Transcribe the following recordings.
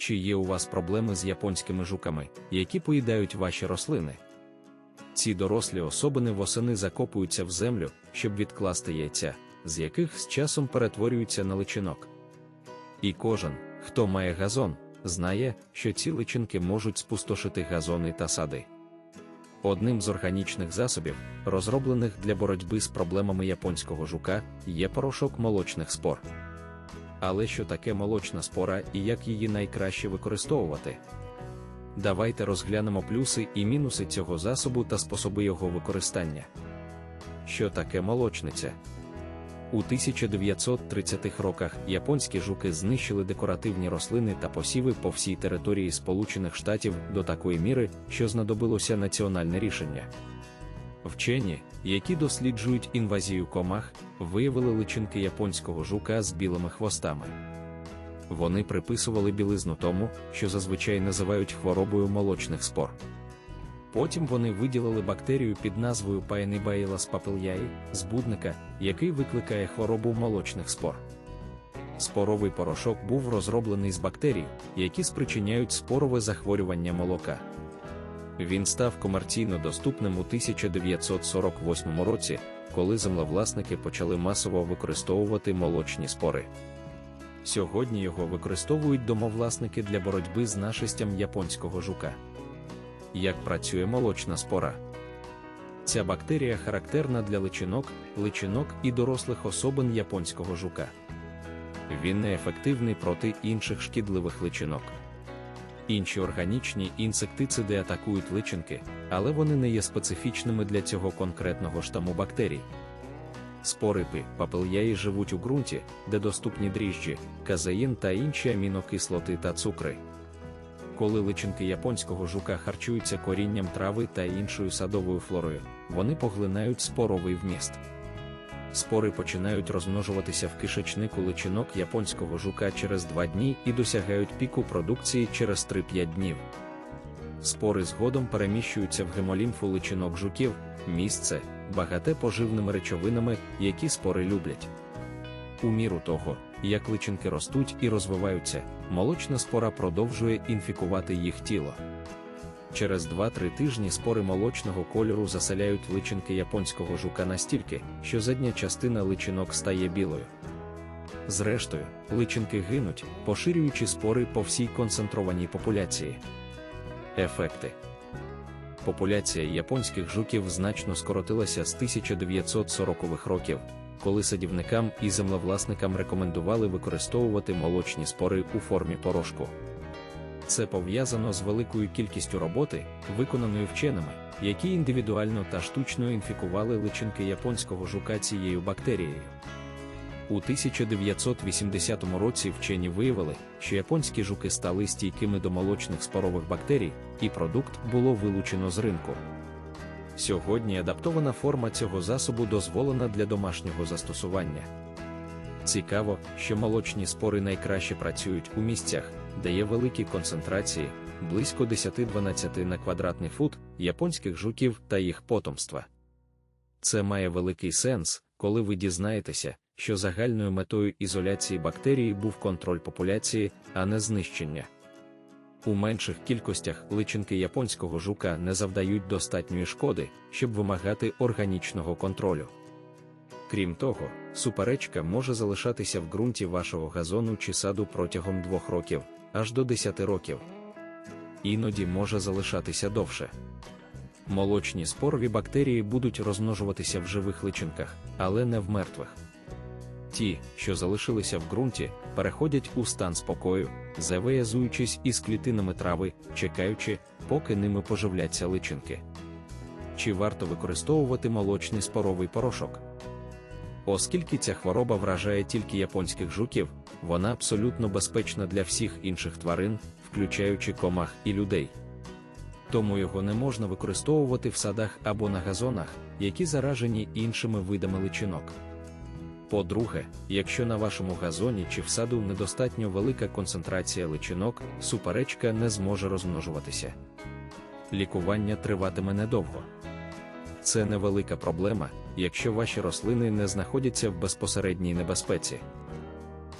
Чи є у вас проблеми з японськими жуками, які поїдають ваші рослини? Ці дорослі особини восени закопуються в землю, щоб відкласти яйця, з яких з часом перетворюються на личинок. І кожен, хто має газон, знає, що ці личинки можуть спустошити газони та сади. Одним з органічних засобів, розроблених для боротьби з проблемами японського жука, є порошок молочних спор. Але що таке молочна спора і як її найкраще використовувати? Давайте розглянемо плюси і мінуси цього засобу та способи його використання. Що таке молочниця? У 1930-х роках японські жуки знищили декоративні рослини та посіви по всій території Сполучених Штатів до такої міри, що знадобилося національне рішення. Вчені, які досліджують інвазію комах, виявили личинки японського жука з білими хвостами. Вони приписували білизну тому, що зазвичай називають хворобою молочних спор. Потім вони виділили бактерію під назвою Paenibacillus papilliae, збудника, який викликає хворобу молочних спор. Споровий порошок був розроблений з бактерій, які спричиняють спорове захворювання молока. Він став комерційно доступним у 1948 році, коли землевласники почали масово використовувати молочні спори. Сьогодні його використовують домовласники для боротьби з нашистям японського жука. Як працює молочна спора? Ця бактерія характерна для личинок, личинок і дорослих особин японського жука. Він неефективний проти інших шкідливих личинок. Інші органічні інсектициди атакують личинки, але вони не є специфічними для цього конкретного штаму бактерій. Спорипи, папильяї живуть у ґрунті, де доступні дріжджі, казеїн та інші амінокислоти та цукри. Коли личинки японського жука харчуються корінням трави та іншою садовою флорою, вони поглинають споровий вміст. Спори починають розмножуватися в кишечнику личинок японського жука через 2 дні і досягають піку продукції через 3-5 днів. Спори згодом переміщуються в гемолімфу личинок жуків, місце, багате поживними речовинами, які спори люблять. У міру того, як личинки ростуть і розвиваються, молочна спора продовжує інфікувати їх тіло. Через 2-3 тижні спори молочного кольору заселяють личинки японського жука настільки, що задня частина личинок стає білою. Зрештою, личинки гинуть, поширюючи спори по всій концентрованій популяції. Ефекти Популяція японських жуків значно скоротилася з 1940-х років, коли садівникам і землевласникам рекомендували використовувати молочні спори у формі порошку. Це пов'язано з великою кількістю роботи, виконаної вченими, які індивідуально та штучно інфікували личинки японського жука цією бактерією. У 1980 році вчені виявили, що японські жуки стали стійкими до молочних спорових бактерій, і продукт було вилучено з ринку. Сьогодні адаптована форма цього засобу дозволена для домашнього застосування. Цікаво, що молочні спори найкраще працюють у місцях, де є великі концентрації, близько 10-12 на квадратний фут японських жуків та їх потомства. Це має великий сенс, коли ви дізнаєтеся, що загальною метою ізоляції бактерії був контроль популяції, а не знищення. У менших кількостях личинки японського жука не завдають достатньої шкоди, щоб вимагати органічного контролю. Крім того, суперечка може залишатися в ґрунті вашого газону чи саду протягом двох років, аж до 10 років. Іноді може залишатися довше. Молочні спорові бактерії будуть розмножуватися в живих личинках, але не в мертвих. Ті, що залишилися в ґрунті, переходять у стан спокою, завиязуючись із клітинами трави, чекаючи, поки ними поживляться личинки. Чи варто використовувати молочний споровий порошок? Оскільки ця хвороба вражає тільки японських жуків, вона абсолютно безпечна для всіх інших тварин, включаючи комах і людей. Тому його не можна використовувати в садах або на газонах, які заражені іншими видами личинок. По-друге, якщо на вашому газоні чи в саду недостатньо велика концентрація личинок, суперечка не зможе розмножуватися. Лікування триватиме недовго. Це невелика проблема, якщо ваші рослини не знаходяться в безпосередній небезпеці.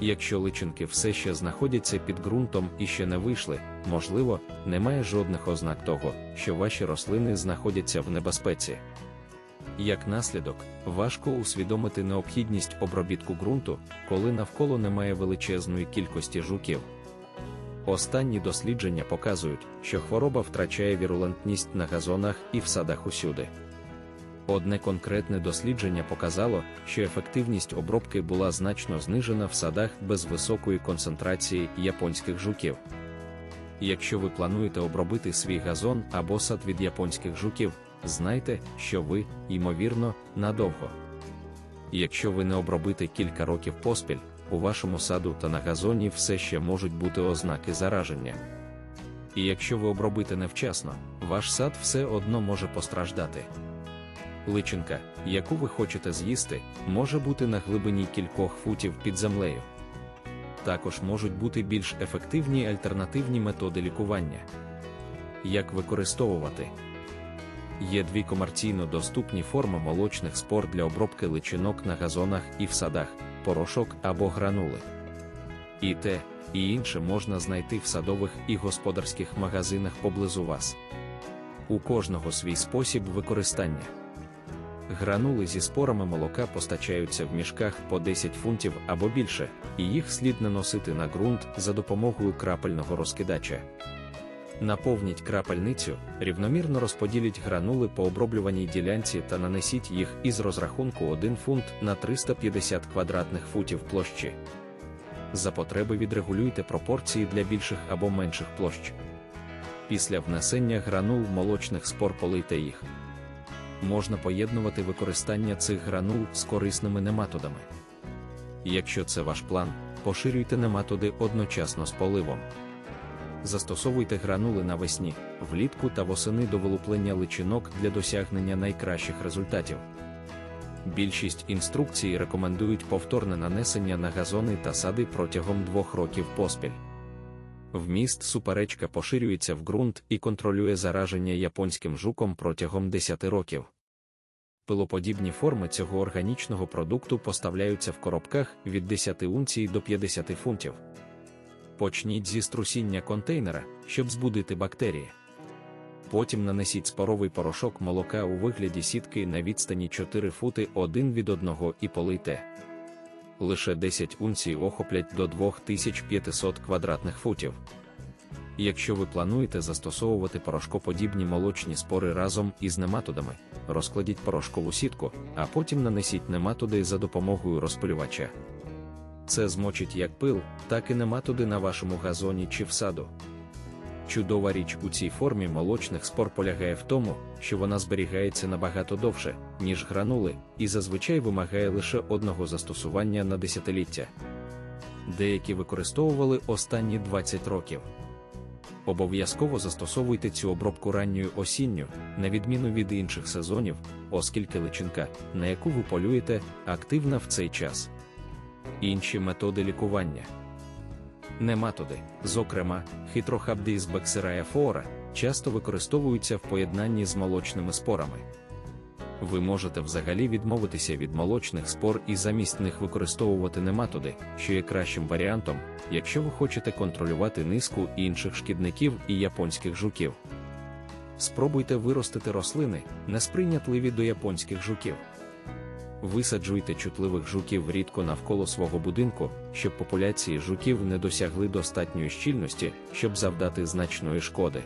Якщо личинки все ще знаходяться під ґрунтом і ще не вийшли, можливо, немає жодних ознак того, що ваші рослини знаходяться в небезпеці. Як наслідок, важко усвідомити необхідність обробітку ґрунту, коли навколо немає величезної кількості жуків. Останні дослідження показують, що хвороба втрачає вірулентність на газонах і в садах усюди. Одне конкретне дослідження показало, що ефективність обробки була значно знижена в садах без високої концентрації японських жуків. Якщо ви плануєте обробити свій газон або сад від японських жуків, знайте, що ви, ймовірно, надовго. Якщо ви не обробите кілька років поспіль, у вашому саду та на газоні все ще можуть бути ознаки зараження. І якщо ви обробите невчасно, ваш сад все одно може постраждати. Личинка, яку ви хочете з'їсти, може бути на глибині кількох футів під землею. Також можуть бути більш ефективні альтернативні методи лікування. Як використовувати? Є дві комерційно доступні форми молочних спор для обробки личинок на газонах і в садах порошок або гранули. І те, і інше можна знайти в садових і господарських магазинах поблизу вас. У кожного свій спосіб використання. Гранули зі спорами молока постачаються в мішках по 10 фунтів або більше, і їх слід наносити на ґрунт за допомогою крапельного розкидача. Наповніть крапельницю, рівномірно розподіліть гранули по оброблюваній ділянці та нанесіть їх із розрахунку 1 фунт на 350 квадратних футів площі. За потреби відрегулюйте пропорції для більших або менших площ. Після внесення гранул молочних спор полийте їх. Можна поєднувати використання цих гранул з корисними нематодами. Якщо це ваш план, поширюйте нематоди одночасно з поливом. Застосовуйте гранули навесні, влітку та восени до вилуплення личинок для досягнення найкращих результатів. Більшість інструкцій рекомендують повторне нанесення на газони та сади протягом двох років поспіль. Вміст суперечка поширюється в ґрунт і контролює зараження японським жуком протягом 10 років. Пилоподібні форми цього органічного продукту поставляються в коробках від 10 унцій до 50 фунтів. Почніть зі струсіння контейнера, щоб збудити бактерії. Потім нанесіть споровий порошок молока у вигляді сітки на відстані 4 фути один від одного і полийте. Лише 10 унцій охоплять до 2500 квадратних футів. Якщо ви плануєте застосовувати порошкоподібні молочні спори разом із нематодами, розкладіть порошкову сітку, а потім нанесіть нематоди за допомогою розпилювача. Це змочить як пил, так і нематоди на вашому газоні чи в саду. Чудова річ у цій формі молочних спор полягає в тому, що вона зберігається набагато довше, ніж гранули, і зазвичай вимагає лише одного застосування на десятиліття. Деякі використовували останні 20 років. Обов'язково застосовуйте цю обробку ранньою осінню, на відміну від інших сезонів, оскільки личинка, на яку ви полюєте, активна в цей час. Інші методи лікування. Нематоди, зокрема, хитрохабдіз баксирая фора, часто використовуються в поєднанні з молочними спорами. Ви можете взагалі відмовитися від молочних спор і замість них використовувати нематоди, що є кращим варіантом, якщо ви хочете контролювати низку інших шкідників і японських жуків. Спробуйте виростити рослини, несприйнятливі до японських жуків. Висаджуйте чутливих жуків рідко навколо свого будинку, щоб популяції жуків не досягли достатньої щільності, щоб завдати значної шкоди.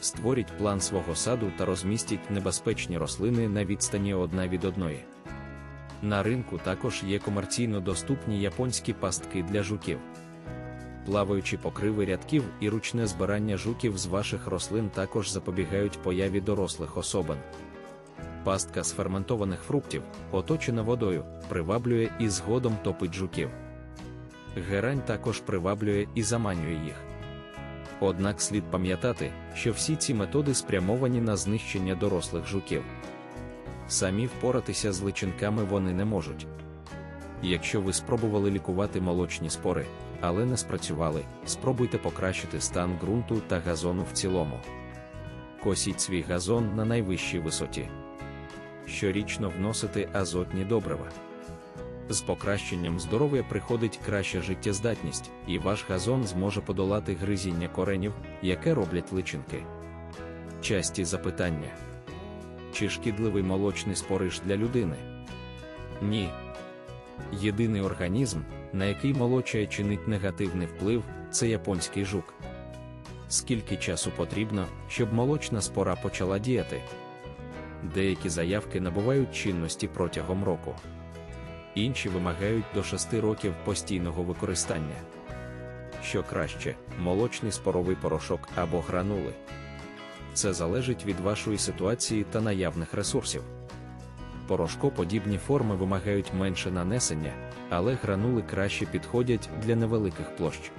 Створіть план свого саду та розмістіть небезпечні рослини на відстані одна від одної. На ринку також є комерційно доступні японські пастки для жуків. Плаваючі покриви рядків і ручне збирання жуків з ваших рослин також запобігають появі дорослих особин пастка з ферментованих фруктів, оточена водою, приваблює і згодом топить жуків. Герань також приваблює і заманює їх. Однак слід пам'ятати, що всі ці методи спрямовані на знищення дорослих жуків. Самі впоратися з личинками вони не можуть. Якщо ви спробували лікувати молочні спори, але не спрацювали, спробуйте покращити стан ґрунту та газону в цілому. Косіть свій газон на найвищій висоті щорічно вносити азотні добрива. З покращенням здоров'я приходить краща життєздатність, і ваш газон зможе подолати гризіння коренів, яке роблять личинки. Часті запитання: чи шкідливий молочний спориш для людини? Ні. Єдиний організм, на який молочає чинить негативний вплив, це японський жук. Скільки часу потрібно, щоб молочна спора почала діяти? Деякі заявки набувають чинності протягом року, інші вимагають до 6 років постійного використання. Що краще, молочний споровий порошок або гранули. Це залежить від вашої ситуації та наявних ресурсів. Порошкоподібні форми вимагають менше нанесення, але гранули краще підходять для невеликих площ.